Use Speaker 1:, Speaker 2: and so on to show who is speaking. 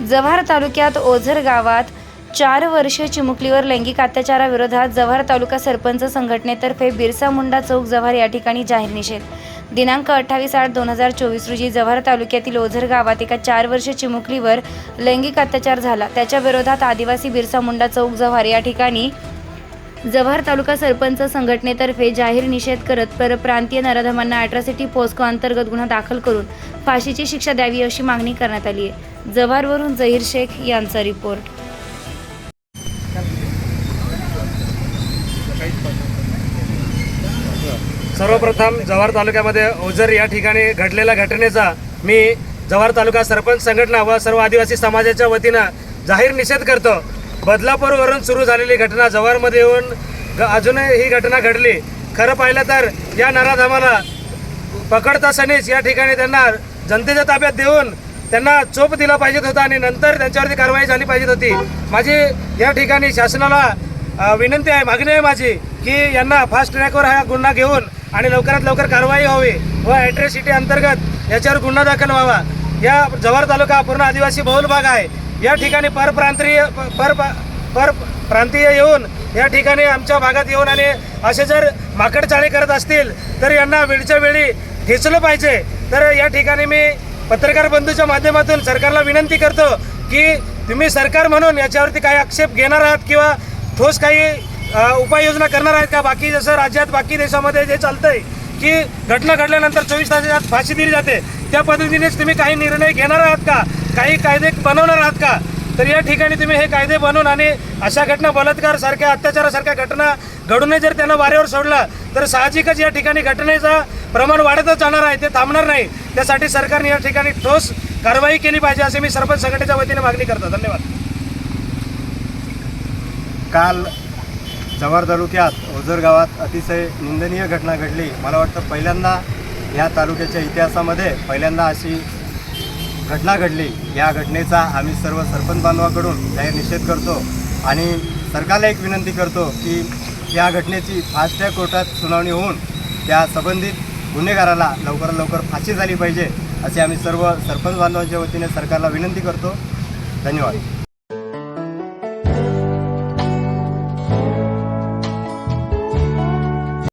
Speaker 1: जव्हार तालुक्यात ओझर गावात चार वर्ष चिमुकलीवर लैंगिक अत्याचाराविरोधात जव्हार तालुका सरपंच संघटनेतर्फे बिरसा मुंडा चौक जव्हार या ठिकाणी जाहीर निषेध. दिनांक अठ्ठावीस आठ दोन हजार चोवीस रोजी जव्हार तालुक्यातील ओझर गावात एका चार वर्ष चिमुकलीवर लैंगिक अत्याचार झाला. त्याच्या विरोधात आदिवासी बिरसा मुंडा चौक जव्हार या ठिकाणी जव्हार तालुका सरपंच संघटनेतर्फे जाहीर निषेध करत परप्रांतीय नराधमांना अॅट्रॉसिटी पोस्को अंतर्गत गुन्हा दाखल करून फाशीची शिक्षा द्यावी अशी मागणी करण्यात आली आहे. जव्हारवरून जहीर शेख यांचा रिपोर्ट.
Speaker 2: सर्वप्रथम जव्हार तालुक्यामध्ये ओझर या ठिकाणी घडलेल्या घटनेचा मी जव्हार तालुका सरपंच संघटना व सर्व आदिवासी समाजाच्या वतीनं जाहीर निषेध करतो. बदलापूरवरून सुरू झालेली घटना जव्हारमध्ये येऊन ग- अजूनही ही घटना घडली. खरं पाहिलं तर या नराधामाला पकडता सनीच या ठिकाणी त्यांना जनतेच्या ताब्यात देऊन त्यांना चोप दिला पाहिजेत होता आणि नंतर त्यांच्यावरती कारवाई झाली पाहिजे होती. माझी या ठिकाणी शासनाला विनंती आहे मागणी आहे माझी की यांना फास्ट ट्रॅकवर हा गुन्हा घेऊन आणि लवकरात लवकर कारवाई व्हावी व ॲट्रॉसिटी अंतर्गत याच्यावर गुन्हा दाखल व्हावा. या जव्हार तालुका पूर्ण आदिवासी बहुल भाग आहे. या ठिकाणी परप्रांतीय पर पर प्रांतीय येऊन या ठिकाणी आमच्या भागात येऊन आणि असे जर माकडचाळी करत असतील तर यांना वेळच्या वेळी ठेचलं पाहिजे. तर या ठिकाणी मी पत्रकार बंधूच्या माध्यमातून सरकारला विनंती करतो की तुम्ही सरकार म्हणून याच्यावरती काही आक्षेप घेणार आहात किंवा ठोस काही उपाययोजना करणार आहेत का? बाकी जसं राज्यात बाकी देशामध्ये जे चालतं आहे की घटना घडल्यानंतर चोवीस तासाच्या फाशी दिली जाते त्या पद्धतीनेच तुम्ही काही निर्णय घेणार आहात का? काही कायदे बनवणार आहात का? तर या ठिकाणी तुम्ही हे कायदे बनवून आणि अशा घटना बलात्कार सारख्या अत्याचारासारख्या घटना घडूनही जर त्यांना वाऱ्यावर सोडलं तर साहजिकच या ठिकाणी घटनेचा प्रमाण वाढतच जाणार आहे ते थांबणार नाही. त्यासाठी सरकारने या ठिकाणी ठोस कारवाई केली पाहिजे असे मी सरपंच संघटनेच्या वतीने मागणी करतो. धन्यवाद.
Speaker 3: काल जव्हार तालुक्यात ओझर गावात अतिशय निंदनीय घटना घडली. मला वाटतं पहिल्यांदा या तालुक्याच्या इतिहासामध्ये पहिल्यांदा अशी घटना घडली. या घटनेचा आम्ही सर्व सरपंच बांधवाकडून जाहीर निषेध करतो आणि सरकारला एक विनंती करतो की या घटनेची फास्ट ट्रॅक कोर्टात सुनावणी होऊन त्या संबंधित गुन्हेगाराला लवकरात लवकर फाशी झाली पाहिजे असे आम्ही सर्व सरपंच बांधवांच्या वतीने सरकारला विनंती करतो. धन्यवाद.